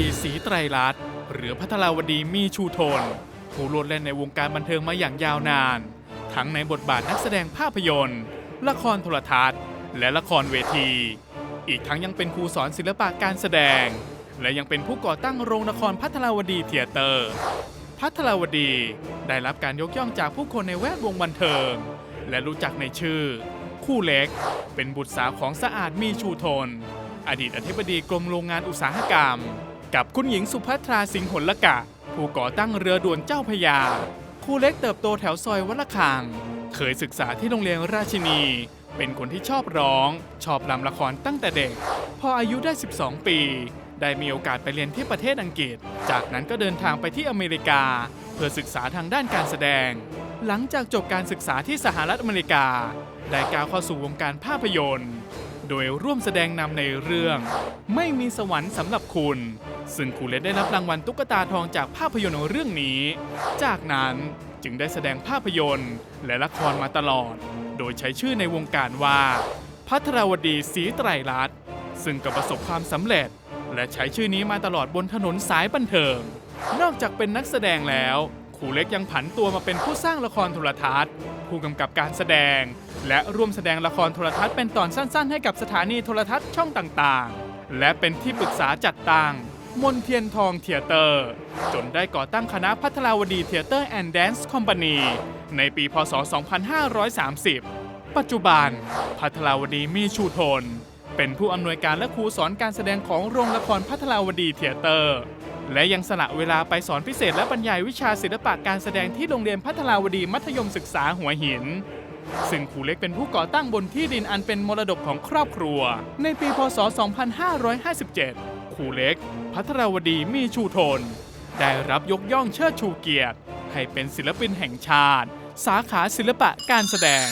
รัตน์หรือพัทราวดีมีชูทน ผู้โลดแล่นในวงการบันเทิงมาอย่างยาวนาน ทั้งในบทบาทนักแสดงภาพยนตร์ ละครโทรทัศน์ และละครเวที อีกทั้งยังเป็นครูสอนศิลปะการแสดง และยังเป็นผู้ก่อตั้งโรงละครพัทราวดีเทียเตอร์ พัทราวดีได้รับการยกย่องจากผู้คนในแวดวงบันเทิง และรู้จักในชื่อ คู่เล็ก เป็นบุตรสาวของสะอาดมีชูทนอดีตอธิบดีกรมโรงงานอุตสาหกรรม กับคุณหญิงสุภัทราสิงห์หลกะ ผู้ก่อตั้งเรือด่วนเจ้าพยาคู่เล็กเติบโตแถวซอยวัดละคังเคยศึกษาที่โรงเรียนราชินี เป็นคนที่ชอบร้อง ชอบรำละครตั้งแต่เด็ก พออายุได้ 12 ปี ได้มีโอกาสไปเรียนที่ประเทศอังกฤษ จากนั้นก็เดินทางไปที่อเมริกา เพื่อศึกษาทางด้านการแสดง หลังจากจบการศึกษาที่สหรัฐอเมริกา ได้ก้าวเข้าสู่วงการภาพยนตร์โดยร่วมแสดงนำในเรื่อง ไม่มีสวรรค์สำหรับคุณ ซึ่งคูเล็กได้รับรางวัลตุ๊กตาทองจากภาพยนตร์เรื่องนี้ จากนั้นจึงได้แสดงภาพยนตร์ และละครมาตลอด โดยใช้ชื่อในวงการว่าพัทราวดีศรีไตรรัตน์ซึ่งก็ประสบความสำเร็จ และใช้ชื่อนี้มาตลอดบนถนนสายบันเทิง นอกจากเป็นนักแสดงแล้วครูเล็กยังผันตัวมาเป็นผู้สร้างละครโทรทัศน์ ผู้กำกับการแสดง และร่วมแสดงละครโทรทัศน์เป็นตอนสั้น ๆ ให้กับสถานีโทรทัศน์ช่องต่างๆ และเป็นที่ปรึกษาจัดตั้ง มนเทียนทองเทียเตอร์ จนได้ก่อตั้งคณะพัทราวดีเทียเตอร์แอนด์แดนซ์คอมพานีในปี พศ 2530 ปัจจุบัน พัทราวดีมีชูทน เป็นผู้อำนวยการและครูสอนการแสดงของโรงละครพัทราวดีเทียเตอร์ และยังสละเวลาไปสอนพิเศษและบรรยายวิชาศิลปะการแสดงที่โรงเรียนพัทราวดีมัธยมศึกษาหัวหินซึ่งครูเล็กเป็นผู้ก่อตั้งบนที่ดินอันเป็นมรดกของครอบครัว ในปี พศ 2557 ครูเล็ก พัทราวดีมีชูทน ได้รับยกย่องเชิดชูเกียรติ ให้เป็นศิลปินแห่งชาติ สาขาศิลปะการแสดง